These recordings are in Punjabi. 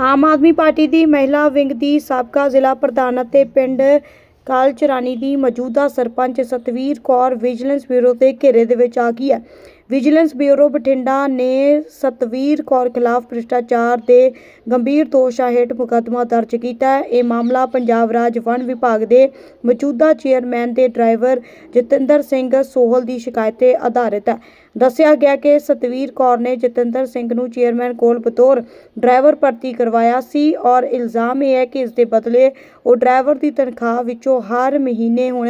ਆਮ ਆਦਮੀ ਪਾਰਟੀ ਦੀ ਮਹਿਲਾ ਵਿੰਗ ਦੀ ਸਾਬਕਾ ਜ਼ਿਲ੍ਹਾ ਪ੍ਰਧਾਨ ਅਤੇ ਪਿੰਡ ਕਾਲਚਰਾਨੀ ਦੀ ਮੌਜੂਦਾ ਸਰਪੰਚ ਸਤਵੀਰ ਕੌਰ ਵਿਜੀਲੈਂਸ ਬਿਊਰੋ ਦੇ ਘੇਰੇ ਦੇ ਵਿੱਚ ਆ ਗਈ ਹੈ। ਵਿਜੀਲੈਂਸ ਬਿਊਰੋ ਬਠਿੰਡਾ ਨੇ ਸਤਵੀਰ ਕੌਰ ਖਿਲਾਫ ਭ੍ਰਿਸ਼ਟਾਚਾਰ ਦੇ ਗੰਭੀਰ ਦੋਸ਼ਾਂ ਹੇਠ ਮੁਕੱਦਮਾ ਦਰਜ ਕੀਤਾ ਹੈ। ਇਹ ਮਾਮਲਾ ਪੰਜਾਬ ਰਾਜ ਵਣ ਵਿਭਾਗ ਦੇ ਮੌਜੂਦਾ ਚੇਅਰਮੈਨ ਤੇ ਡਰਾਈਵਰ ਜਤਿੰਦਰ ਸਿੰਘ ਸੋਹਲ ਦੀ ਸ਼ਿਕਾਇਤ ਤੇ ਆਧਾਰਿਤ ਹੈ। ਦੱਸਿਆ ਗਿਆ ਕਿ ਸਤਵੀਰ ਕੌਰ ਨੇ ਜਤਿੰਦਰ ਸਿੰਘ ਨੂੰ ਚੇਅਰਮੈਨ ਕੋਲ ਬਤੌਰ ਡਰਾਈਵਰ ਭਰਤੀ ਕਰਵਾਇਆ ਸੀ ਔਰ ਇਲਜ਼ਾਮ ਇਹ ਹੈ ਕਿ ਇਸ ਦੇ ਬਦਲੇ ਉਹ ਡਰਾਈਵਰ ਦੀ ਤਨਖਾਹ ਵਿੱਚੋਂ ਹਰ ਮਹੀਨੇ ਹੁਣ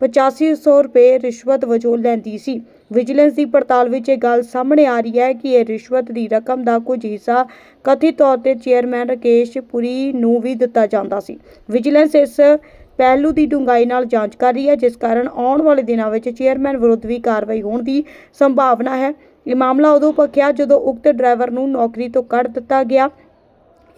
8500 ਰੁਪਏ ਰਿਸ਼ਵਤ ਵਜੋਂ ਲੈਂਦੀ ਸੀ। ਵਿਜੀਲੈਂਸ ਦੀ ਪੜਤਾਲ ਵਿੱਚ ਇਹ ਗੱਲ ਸਾਹਮਣੇ ਆ ਰਹੀ ਹੈ ਕਿ ਇਹ ਰਿਸ਼ਵਤ ਦੀ ਰਕਮ ਦਾ ਕੁਝ ਹਿੱਸਾ ਕਥਿਤ ਤੌਰ ਤੇ ਚੇਅਰਮੈਨ ਰਕੇਸ਼ ਪੁਰੀ ਨੂੰ ਵੀ ਦਿੱਤਾ ਜਾਂਦਾ ਸੀ। ਵਿਜੀਲੈਂਸ ਇਸ ਪਹਿਲੂ ਦੀ ਡੂੰਘਾਈ ਨਾਲ ਜਾਂਚ ਕਰ ਰਹੀ ਹੈ, ਜਿਸ ਕਾਰਨ ਆਉਣ ਵਾਲੇ ਦਿਨਾਂ ਵਿੱਚ ਚੇਅਰਮੈਨ ਵਿਰੁੱਧ ਵੀ ਕਾਰਵਾਈ ਹੋਣ ਦੀ ਸੰਭਾਵਨਾ ਹੈ। ਇਹ ਮਾਮਲਾ ਉਦੋਂ ਭਖਿਆ ਜਦੋਂ ਉਕਤ ਡਰਾਈਵਰ ਨੂੰ ਨੌਕਰੀ ਤੋਂ ਕੱਢ ਦਿੱਤਾ ਗਿਆ।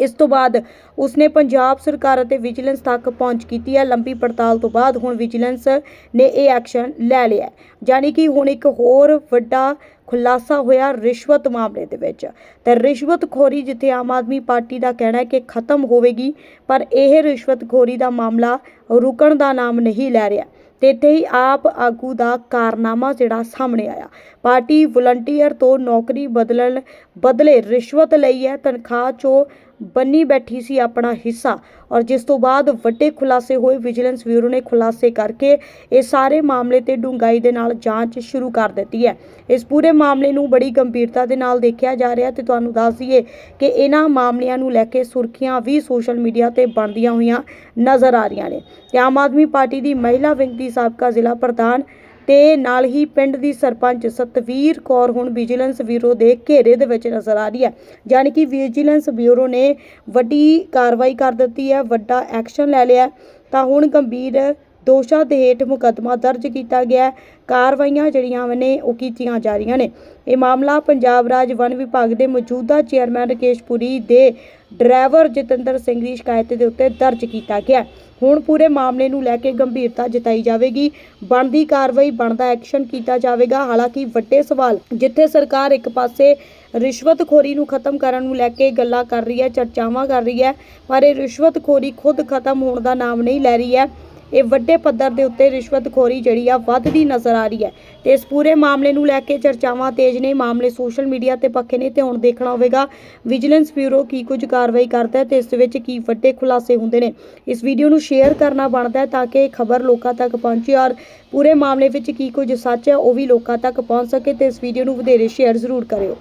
ਇਸ ਤੋਂ ਬਾਅਦ ਉਸਨੇ ਪੰਜਾਬ ਸਰਕਾਰ ਅਤੇ ਵਿਜੀਲੈਂਸ ਤੱਕ ਪਹੁੰਚ ਕੀਤੀ ਹੈ। ਲੰਬੀ ਪੜਤਾਲ ਤੋਂ ਬਾਅਦ ਹੁਣ ਵਿਜੀਲੈਂਸ ਨੇ ਇਹ ਐਕਸ਼ਨ ਲੈ ਲਿਆ ਹੈ। ਕਿ ਹੁਣ ਇੱਕ ਹੋਰ ਵੱਡਾ ਖੁਲਾਸਾ ਹੋਇਆ ਰਿਸ਼ਵਤ ਮਾਮਲੇ ਦੇ ਵਿੱਚ। ਤੇ ਰਿਸ਼ਵਤਖੋਰੀ ਜਿੱਥੇ ਆਮ ਆਦਮੀ ਪਾਰਟੀ ਦਾ ਕਹਿਣਾ ਹੈ ਕਿ ਖਤਮ ਹੋਵੇਗੀ, ਪਰ ਇਹ ਰਿਸ਼ਵਤਖੋਰੀ ਦਾ ਮਾਮਲਾ ਰੁਕਣ ਦਾ ਨਾਮ ਨਹੀਂ ਲੈ ਰਿਹਾ। ਤੇ ਇੱਥੇ ਹੀ ਆਪ ਆਗੂ ਦਾ ਕਾਰਨਾਮਾ ਜਿਹੜਾ ਸਾਹਮਣੇ ਆਇਆ। ਪਾਰਟੀ ਵਲੰਟੀਅਰ ਤੋਂ ਨੌਕਰੀ ਬਦਲਣ ਬਦਲੇ ਰਿਸ਼ਵਤ ਲਈ ਹੈ। ਤਨਖਾਹ ਚੋਂ ਬੰਨੀ ਬੈਠੀ ਸੀ ਆਪਣਾ ਹਿੱਸਾ ਔਰ ਜਿਸ ਤੋਂ ਬਾਅਦ ਵੱਡੇ ਖੁਲਾਸੇ ਹੋਏ, ਵਿਜੀਲੈਂਸ ਬਿਊਰੋ ਨੇ ਖੁਲਾਸੇ ਕਰਕੇ ਇਹ ਸਾਰੇ ਮਾਮਲੇ ਤੇ ਡੂੰਘਾਈ ਦੇ ਨਾਲ ਜਾਂਚ ਸ਼ੁਰੂ ਕਰ ਦਿੱਤੀ ਹੈ। ਇਸ ਪੂਰੇ ਮਾਮਲੇ ਨੂੰ ਬੜੀ ਗੰਭੀਰਤਾ ਦੇ ਨਾਲ ਦੇਖਿਆ ਜਾ ਰਿਹਾ ਤੇ ਤੁਹਾਨੂੰ ਦੱਸ ਦਈਏ ਕਿ ਇਹਨਾਂ ਮਾਮਲਿਆਂ ਨੂੰ ਲੈ ਕੇ ਸੁਰਖੀਆਂ ਵੀ ਸੋਸ਼ਲ ਮੀਡੀਆ ਤੇ ਬਣਦੀਆਂ ਹੋਈਆਂ ਨਜ਼ਰ ਆ ਰਹੀਆਂ ਨੇ। ਤੇ ਆਮ ਆਦਮੀ ਪਾਰਟੀ ਦੀ ਮਹਿਲਾ ਵਿੰਗ ਦੀ ਸਾਬਕਾ ਜ਼ਿਲ੍ਹਾ ਪ੍ਰਧਾਨ ਤੇ ਨਾਲ ਹੀ ਪਿੰਡ ਦੀ ਸਰਪੰਚ ਸਤਵੀਰ ਕੌਰ ਹੁਣ ਵਿਜੀਲੈਂਸ ਬਿਊਰੋ ਦੇ ਘੇਰੇ ਦੇ ਵਿੱਚ ਨਜ਼ਰ ਆ ਰਹੀ ਹੈ। ਯਾਨੀ ਕਿ ਵਿਜੀਲੈਂਸ ਬਿਊਰੋ ਨੇ ਵੱਡੀ ਕਾਰਵਾਈ ਕਰ ਦਿੱਤੀ ਹੈ, ਵੱਡਾ ਐਕਸ਼ਨ ਲੈ ਲਿਆ ਤਾਂ ਹੁਣ ਗੰਭੀਰ ਦੋਸ਼ਾਂ ਦੇ ਹੇਠ ਮੁਕੱਦਮਾ ਦਰਜ ਕੀਤਾ ਗਿਆ ਕਾਰਵਾਈਆਂ ਜਿਹੜੀਆਂ ਨੇ, ਉਹ ਕੀਤੀਆਂ ਜਾ ਰਹੀਆਂ ਨੇ। ਇਹ ਮਾਮਲਾ ਪੰਜਾਬ ਰਾਜ ਵਣ ਵਿਭਾਗ ਦੇ ਮੌਜੂਦਾ ਚੇਅਰਮੈਨ ਰਕੇਸ਼ ਪੁਰੀ ਦੇ ਡਰਾਈਵਰ ਜਤਿੰਦਰ ਸਿੰਘ ਦੀ ਸ਼ਿਕਾਇਤ ਦੇ ਉੱਤੇ ਦਰਜ ਕੀਤਾ ਗਿਆ ਹੁਣ ਪੂਰੇ ਮਾਮਲੇ ਨੂੰ ਲੈ ਕੇ ਗੰਭੀਰਤਾ ਜਤਾਈ ਜਾਵੇਗੀ। ਬਣਦੀ ਕਾਰਵਾਈ, ਬਣਦਾ ਐਕਸ਼ਨ ਕੀਤਾ ਜਾਵੇਗਾ। ਹਾਲਾਂਕਿ ਵੱਡੇ ਸਵਾਲ, ਜਿੱਥੇ ਸਰਕਾਰ ਇੱਕ ਪਾਸੇ ਰਿਸ਼ਵਤਖੋਰੀ ਨੂੰ ਖਤਮ ਕਰਨ ਨੂੰ ਲੈ ਕੇ ਗੱਲਾਂ ਕਰ ਰਹੀ ਹੈ, ਚਰਚਾਵਾਂ ਕਰ ਰਹੀ ਹੈ, ਪਰ ਇਹ ਰਿਸ਼ਵਤਖੋਰੀ ਖੁਦ ਖਤਮ ਹੋਣ ਦਾ ਨਾਮ ਨਹੀਂ ਲੈ ਰਹੀ ਹੈ। ਇਹ ਵੱਡੇ ਪੱਧਰ ਦੇ ਉੱਤੇ ਰਿਸ਼ਵਤਖੋਰੀ ਜਿਹੜੀ ਆ ਵੱਧਦੀ ਨਜ਼ਰ ਆ ਰਹੀ ਹੈ। ਤੇ ਇਸ ਪੂਰੇ ਮਾਮਲੇ ਨੂੰ ਲੈ ਕੇ ਚਰਚਾਵਾਂ ਤੇਜ਼ ਨੇ। ਮਾਮਲੇ ਸੋਸ਼ਲ ਮੀਡੀਆ ਤੇ ਪੱਕੇ ਨੇ ਤੇ ਹੁਣ ਦੇਖਣਾ ਹੋਵੇਗਾ ਵਿਜੀਲੈਂਸ ਬਿਊਰੋ ਕੀ ਕੁਝ ਕਾਰਵਾਈ ਕਰਦਾ ਹੈ ਤੇ ਇਸ ਵਿੱਚ ਕੀ ਵੱਡੇ ਖੁਲਾਸੇ ਹੁੰਦੇ ਨੇ। ਇਸ ਵੀਡੀਓ ਨੂੰ ਸ਼ੇਅਰ ਕਰਨਾ ਬਣਦਾ ਹੈ ਤਾਂ ਕਿ ਖਬਰ ਲੋਕਾਂ ਤੱਕ ਪਹੁੰਚੇ ਔਰ ਪੂਰੇ ਮਾਮਲੇ ਵਿੱਚ ਕੀ ਕੁਝ ਸੱਚ ਹੈ ਉਹ ਵੀ ਲੋਕਾਂ ਤੱਕ ਪਹੁੰਚ ਸਕੇ ਤੇ ਇਸ ਵੀਡੀਓ ਨੂੰ ਵਧੇਰੇ ਸ਼ੇਅਰ ਜ਼ਰੂਰ ਕਰਿਓ।